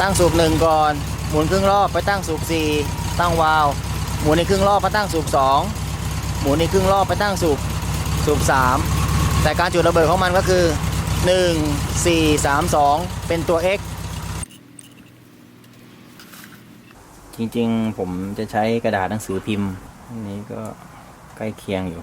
ตั้งสูบหนึ่งก่อน หมุนครึ่งรอบไปตั้งสูบสี่ตั้งวาล์วหมุนในครึ่งรอบไปตั้งสูบสองหมุนในครึ่งรอบไปตั้งสูบสูบสามแต่การจุดระเบิดของมันก็คือ 1 4 3 2 เป็นตัว X จริงๆ ผมจะใช้กระดาษหนังสือพิมพ์นนี้ก็ใกล้เคียงอยู่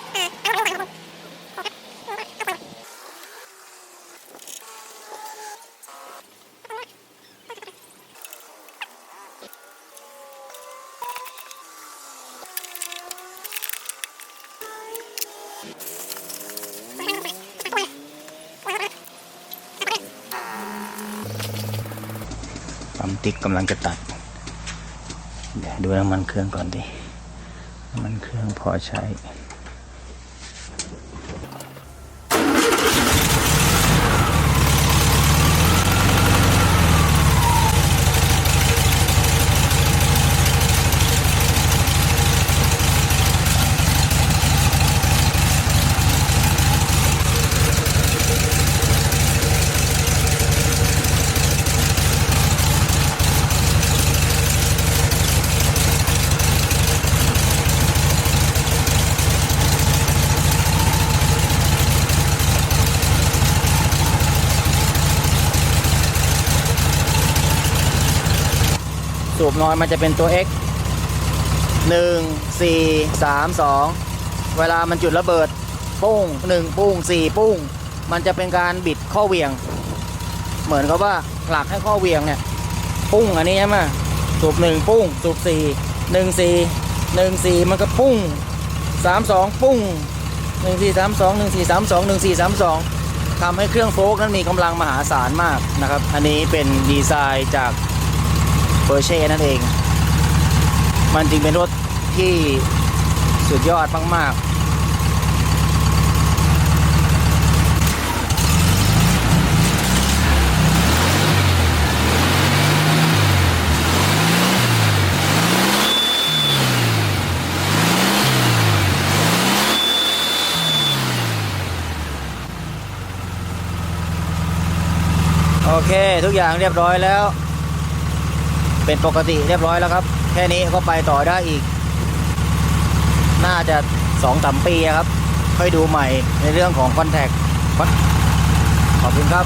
ปั๊มติ๊กกำลังจะตัด เดี๋ยวดูน้ำมันเครื่องก่อนดิ น้ำมันเครื่องพอใช้ สูบน้อยมันจะเป็นตัว x 1 4 3 2 เวลามันจุดระเบิดปุ้ง 1 ปุ้ง 4 ปุ้ง มันจะเป็นการบิดข้อเหวียง เหมือนกับว่าผลักให้ข้อเหวียงเนี่ย ปุ้งอันนี้ใช่ไหมสูบ 1 ปุ้ง สูบ 4 1 4 1 4 มันก็ปุ้ง 3 2 ปุ้ง 1 4 3 2 1 4 3 2 1 4 3 2ทำให้เครื่องโฟล์กนั้นมีกำลังมหาศาลมากนะครับ อันนี้เป็นดีไซน์จาก อร์เช่นั่นเอง มันจึงเป็นรถที่สุดยอดมาก ๆโอเค ทุกอย่างเรียบร้อยแล้ว เป็นปกติเรียบร้อยแล้วครับ แค่นี้ก็ไปต่อได้อีก น่าจะสองสามปีครับ ค่อยดูใหม่ในเรื่องของคอนแทคขอบคุณครับ